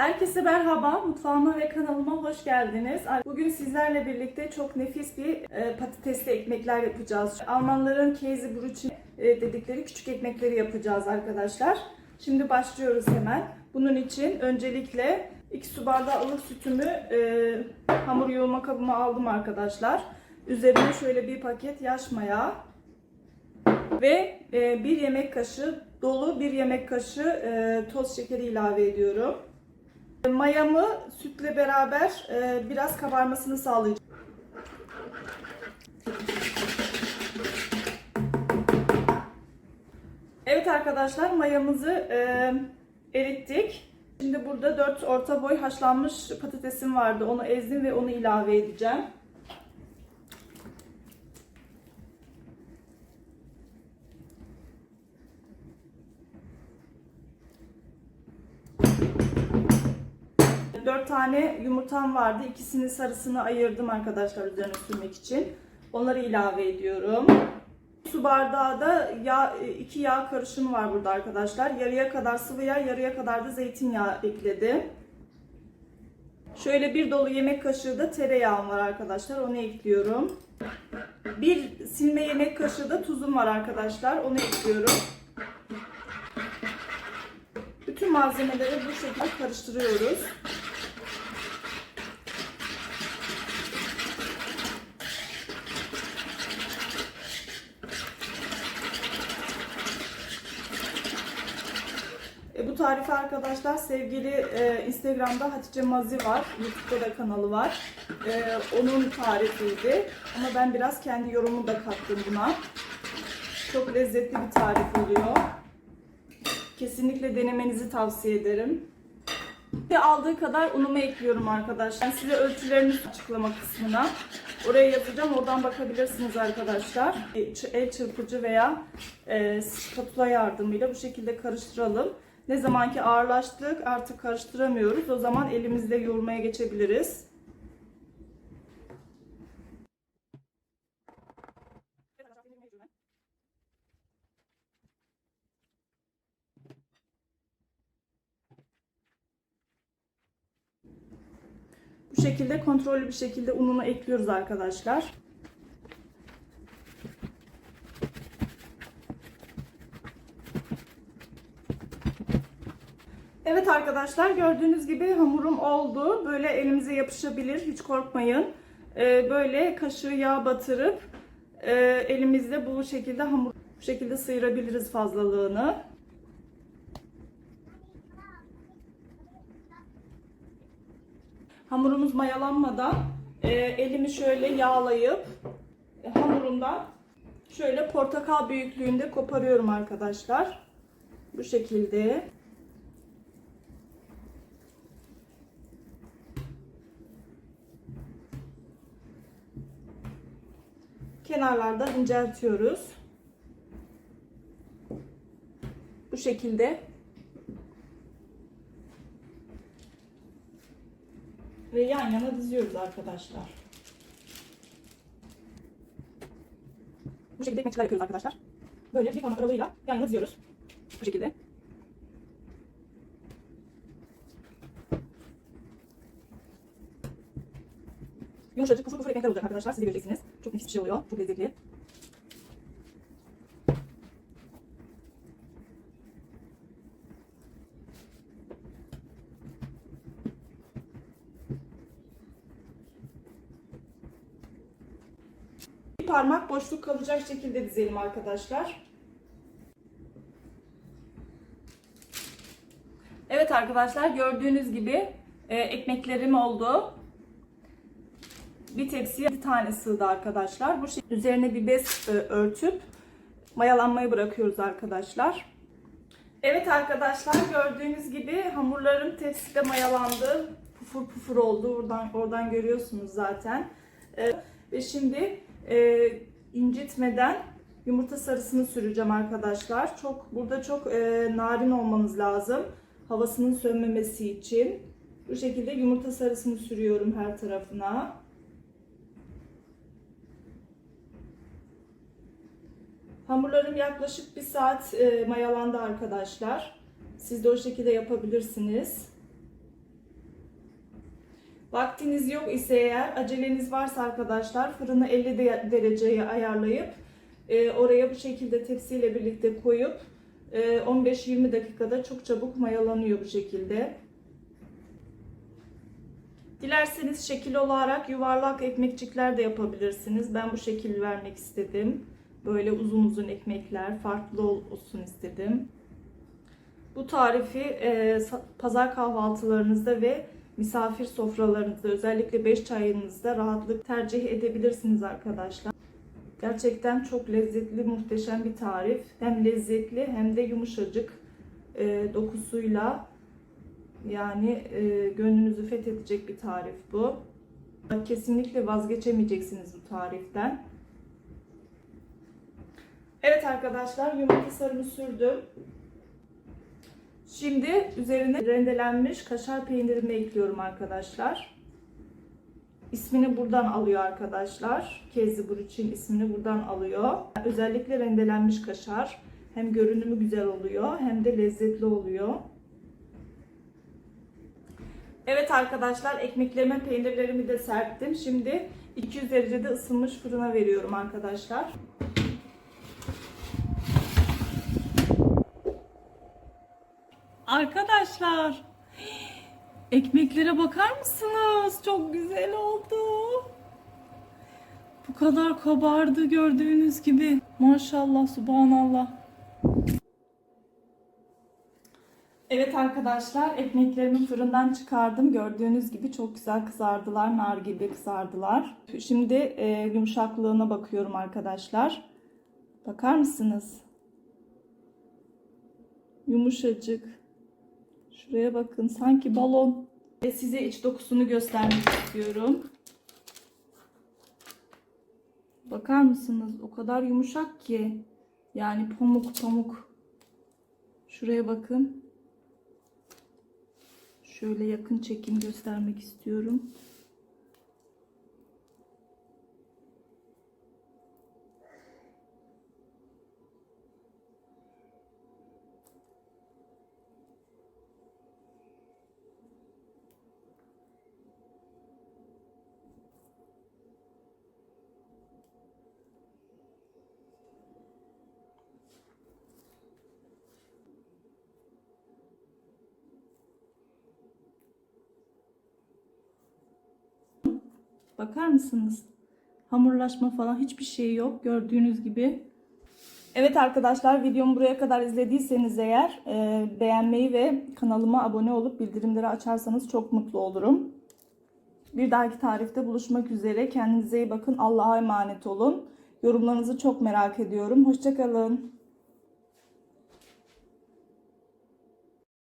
Herkese merhaba, mutfağıma ve kanalıma hoş geldiniz. Bugün sizlerle birlikte çok nefis bir e, patatesli ekmekler yapacağız. Almanların Käsebrötchen e, dedikleri küçük ekmekleri yapacağız arkadaşlar. Şimdi başlıyoruz hemen. Bunun için öncelikle 2 su bardağı ılık sütümü e, hamur yoğurma kabıma aldım arkadaşlar. Üzerine şöyle bir paket yaş maya ve e, bir yemek kaşığı dolu bir yemek kaşığı e, toz şekeri ilave ediyorum. Mayamı sütle beraber e, biraz kabarmasını sağlayacağım. Evet arkadaşlar mayamızı e, erittik. Şimdi burada 4 orta boy haşlanmış patatesim vardı. Onu ezdim ve onu ilave edeceğim. Dört tane yumurtam vardı. İkisini sarısını ayırdım arkadaşlar üzerine sürmek için. Onları ilave ediyorum. Su bardağı da yağ, iki yağ karışımı var burada arkadaşlar. Yarıya kadar sıvı yağ, yarıya kadar da zeytinyağı ekledim. Şöyle bir dolu yemek kaşığı da tereyağım var arkadaşlar. Onu ekliyorum. Bir silme yemek kaşığı da tuzum var arkadaşlar. Onu ekliyorum. Bütün malzemeleri bu şekilde karıştırıyoruz. E, bu tarifi arkadaşlar sevgili e, Instagram'da Hatice Mazi var. YouTube'da da kanalı var. E, onun tarifiydi. Ama ben biraz kendi yorumumu da kattım buna. Çok lezzetli bir tarif oluyor. Kesinlikle denemenizi tavsiye ederim. Ve aldığı kadar unumu ekliyorum arkadaşlar. Ben size ölçülerini açıklama kısmına. Oraya yazacağım. Oradan bakabilirsiniz arkadaşlar. El çırpıcı veya e, spatula yardımıyla bu şekilde karıştıralım. Ne zamanki ağırlaştık artık karıştıramıyoruz. O zaman elimizle yoğurmaya geçebiliriz. Bu şekilde kontrollü bir şekilde ununu ekliyoruz arkadaşlar. Evet arkadaşlar gördüğünüz gibi hamurum oldu. Böyle elimize yapışabilir hiç korkmayın. Ee, böyle kaşığı yağ batırıp e, elimizle bu şekilde hamur bu şekilde sıyırabiliriz fazlalığını. Hamurumuz mayalanmadan e, elimi şöyle yağlayıp e, hamurumdan şöyle portakal büyüklüğünde koparıyorum arkadaşlar. Bu şekilde. Kenarlardan inceltiyoruz. Bu şekilde. Ve yan yana diziyoruz arkadaşlar. Bu şekilde ekmekçiler yapıyoruz arkadaşlar. Böyle bir parmak aralığıyla yan yana diziyoruz. Bu şekilde. Yumuşacık pufur pufur ekmekler olacak arkadaşlar. Siz göreceksiniz. Çok nefis bir şey oluyor. Çok lezzetli. Parmak boşluk kalacak şekilde dizelim arkadaşlar. Evet arkadaşlar gördüğünüz gibi e, ekmeklerim oldu. Bir tepsiye bir tane sığdı arkadaşlar. Bu şekilde üzerine bir bez e, örtüp mayalanmayı bırakıyoruz arkadaşlar. Evet arkadaşlar gördüğünüz gibi hamurlarım tepside mayalandı. Pufur pufur oldu. Oradan oradan görüyorsunuz zaten. E, ve şimdi e, incitmeden yumurta sarısını süreceğim arkadaşlar. Çok burada çok narin olmanız lazım. Havasının sönmemesi için. Bu şekilde yumurta sarısını sürüyorum her tarafına. Hamurlarım yaklaşık bir saat e, mayalandı arkadaşlar. Siz de o şekilde yapabilirsiniz. Vaktiniz yok ise eğer aceleniz varsa arkadaşlar fırını 50 de- dereceye ayarlayıp e, oraya bu şekilde tepsiyle birlikte koyup e, 15-20 dakikada çok çabuk mayalanıyor bu şekilde. Dilerseniz şekil olarak yuvarlak ekmekçikler de yapabilirsiniz. Ben bu şekil vermek istedim. Böyle uzun uzun ekmekler farklı olsun istedim. Bu tarifi e, pazar kahvaltılarınızda ve misafir sofralarınızda özellikle 5 çayınızda rahatlık tercih edebilirsiniz arkadaşlar. Gerçekten çok lezzetli, muhteşem bir tarif. Hem lezzetli hem de yumuşacık e, dokusuyla yani e, gönlünüzü fethedecek bir tarif bu. Kesinlikle vazgeçemeyeceksiniz bu tariften. Evet arkadaşlar yumurta sarımı sürdüm. Şimdi üzerine rendelenmiş kaşar peynirimi ekliyorum arkadaşlar. İsmini buradan alıyor arkadaşlar. Kezzibur için ismini buradan alıyor. Özellikle rendelenmiş kaşar. Hem görünümü güzel oluyor hem de lezzetli oluyor. Evet arkadaşlar ekmeklerime peynirlerimi de serptim. Şimdi 200 derecede ısınmış fırına veriyorum arkadaşlar. Arkadaşlar ekmeklere bakar mısınız? Çok güzel oldu. Bu kadar kabardı gördüğünüz gibi. Maşallah subhanallah. Evet arkadaşlar ekmeklerimi fırından çıkardım. Gördüğünüz gibi çok güzel kızardılar. Nar gibi kızardılar. Şimdi e, yumuşaklığına bakıyorum arkadaşlar. Bakar mısınız? Yumuşacık. Şuraya bakın sanki balon. Ve size iç dokusunu göstermek istiyorum. Bakar mısınız? O kadar yumuşak ki. Yani pamuk pamuk. Şuraya bakın. Şöyle yakın çekim göstermek istiyorum. Bakar mısınız? Hamurlaşma falan hiçbir şey yok gördüğünüz gibi. Evet arkadaşlar videomu buraya kadar izlediyseniz eğer e, beğenmeyi ve kanalıma abone olup bildirimleri açarsanız çok mutlu olurum. Bir dahaki tarifte buluşmak üzere. Kendinize iyi bakın. Allah'a emanet olun. Yorumlarınızı çok merak ediyorum. Hoşçakalın.